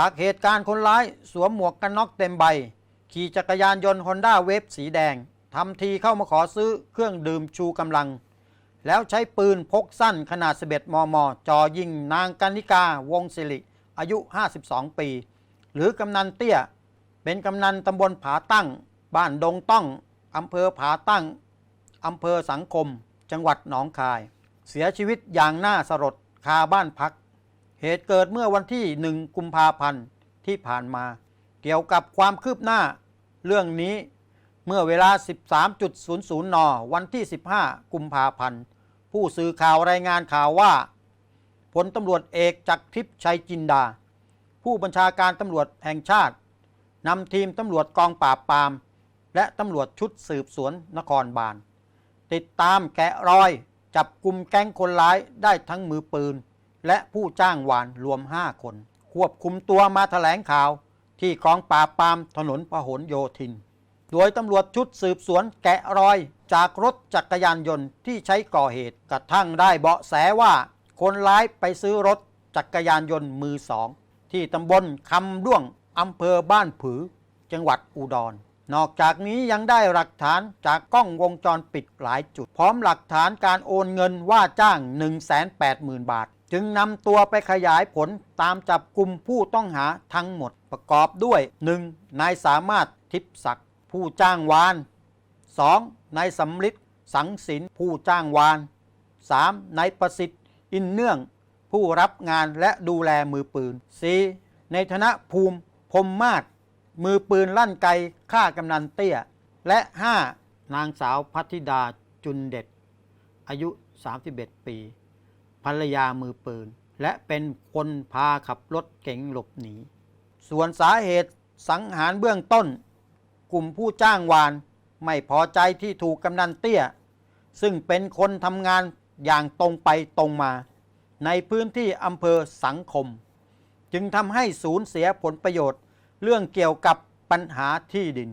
จากเหตุการณ์คนร้ายสวมหมวกกันน็อกเต็มใบ ขี่จักรยานยนต์ฮอนด้าเวฟสีแดงทำทีเข้ามาขอซื้อเครื่องดื่มชูกำลัง แล้วใช้ปืนพกสั้นขนาด 11 มมจ่อยิงนางกันิกาวงศิริอายุ 52 ปี หรือกำนันเตี้ย เป็นกำนันตำบลผาตั้ง บ้านดงต้องอำเภอผาตั้งอำเภอสังคม จังหวัดหนองคาย เสียชีวิตอย่างน่าสลดคาบ้านพัก เหตุเกิดเมื่อวันที่ 1 กุมภาพันธ์ที่ผ่านมา เกี่ยวกับความคืบหน้า เรื่องนี้เมื่อเวลา 13.00 น วันที่ 15 กุมภาพันธ์ ผู้สื่อข่าวรายงานข่าวว่าพลตำรวจเอกจักรทิพย์ชัยจินดา ผู้บัญชาการตำรวจแห่งชาตินำทีมตำรวจกองปราบปราม และตำรวจชุดสืบสวนนครบาล ติดตามแกะรอยจับกลุ่มแก๊งคนร้ายได้ทั้งมือปืน และผู้จ้างวานรวม 5 คน ควบคุมตัวมาแถลงข่าว ที่กองปราบปรามถนนพหลโยธิน โดยตำรวจชุดสืบสวนแกะรอยจากรถจักรยานยนต์ที่ใช้ก่อเหตุกระทั่งได้เบาะแสว่า คนร้ายไปซื้อรถจักรยานยนต์มือสอง ที่ตำบลคำด้วงอำเภอบ้านผือ จังหวัดอุดรนอกจากนี้ยังได้หลักฐานจากกล้องวงจรปิดหลายจุด พร้อมหลักฐานการโอนเงินว่าจ้าง 180,000 บาท จึงนำตัวไปขยายผลตามจับกลุ่มผู้ต้องหาทั้งหมดประกอบด้วย 1. นายสามารถทิพศักดิ์ผู้จ้างวาน 2. นายสำลิดสังสินผู้จ้างวาน 3. นายประสิทธิ์ อินเนื่อง ผู้รับงานและดูแลมือปืน 4. ในธนภูมิพรมมาศมือปืนลั่นไกฆ่ากำนันเตี้ย และ 5. นางสาวพัทธิดาจุนเด็ด อายุ 31 ปี ภรรยามือปืน และเป็นคนพาขับรถเก๋งหลบหนี ส่วนสาเหตุสังหารเบื้องต้น กลุ่มผู้จ้างวานไม่พอใจที่ถูกกำนันเตี้ย ซึ่งเป็นคนทำงานอย่างตรงไปตรงมา ในพื้นที่อำเภอสังคม จึงทำให้สูญเสียผลประโยชน์เรื่องเกี่ยวกับปัญหาที่ดิน